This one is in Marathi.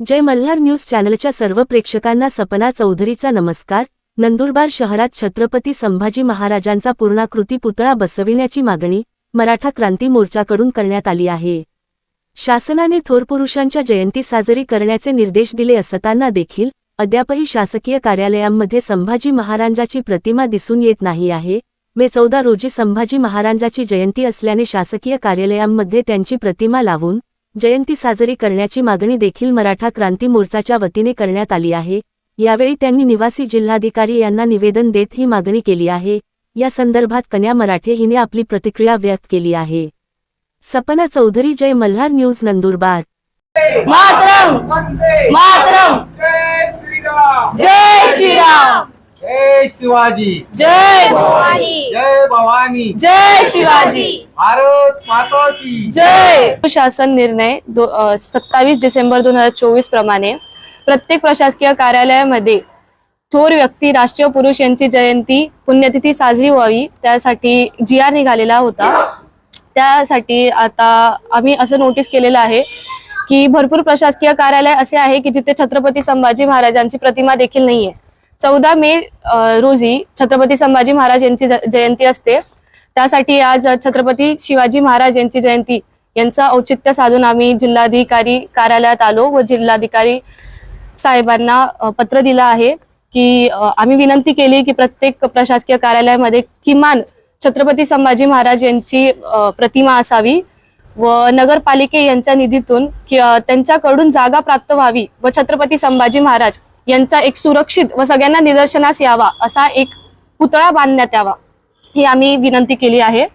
जय मल्हार न्यूज चॅनलच्या सर्व प्रेक्षकांना सपना चौधरीचा नमस्कार. नंदुरबार शहरात छत्रपती संभाजी महाराजांचा पूर्णाकृती पुतळा बसविण्याची मागणी मराठा क्रांती मोर्चाकडून करण्यात आली आहे. शासनाने थोर पुरुषांच्या जयंती साजरी करण्याचे निर्देश दिले असताना देखील अद्यापही शासकीय कार्यालयांमध्ये संभाजी महाराजांची प्रतिमा दिसून येत नाही आहे. मे चौदा रोजी संभाजी महाराजांची जयंती असल्याने शासकीय कार्यालयांमध्ये त्यांची प्रतिमा लावून जयंती साजरी करण्याची मागणी देखील मराठा क्रांती मोर्चाच्या वतीने करण्यात आली आहे. यावेळी त्यांनी निवासी जिल्हाधिकारी यांना निवेदन देत ही मागणी केली आहे. या संदर्भात कन्या मराठे हिने आपली प्रतिक्रिया व्यक्त केली आहे. सपना चौधरी जय मल्हार न्यूज नंदुरबार. मातरम! मातरम! जय श्रीराम! जय श्रीराम! जय शिवाजी! जय जय जय शिवाजी। भारत माता की। जय। शासन निर्णय सत्तावीस डिसेंबर दोन हजार चोवीस प्रमाणे प्रत्येक प्रशासकीय कार्यालयामध्ये थोर व्यक्ती राष्ट्रीय पुरुष यांची जयंती पुण्यतिथी साजरी व्हावी त्यासाठी जी आर निघालेला होता. त्यासाठी आता आम्ही असं नोटीस केलेलं आहे की भरपूर प्रशासकीय कार्यालय असे आहे की जिथे छत्रपती संभाजी महाराजांची प्रतिमा देखील नाहीये. चौदा मे रोजी छत्रपती संभाजी महाराज यांची ज- जयंती असते. त्यासाठी आज छत्रपती शिवाजी महाराज यांची जयंती. यांचं औचित्य साधून आम्ही जिल्हाधिकारी कार्यालयात आलो व जिल्हाधिकारी साहेबांना पत्र दिलं आहे की आम्ही विनंती केली की प्रत्येक प्रशासकीय कार्यालयामध्ये किमान छत्रपती संभाजी महाराज यांची प्रतिमा असावी व नगरपालिके यांच्या निधीतून त्यांच्याकडून जागा प्राप्त व्हावी व छत्रपती संभाजी महाराज यांचा एक सुरक्षित व सगळ्यांना निदर्शनास यावा असा एक पुतळा बांधण्यात यावा ही आम्ही विनंती केली आहे.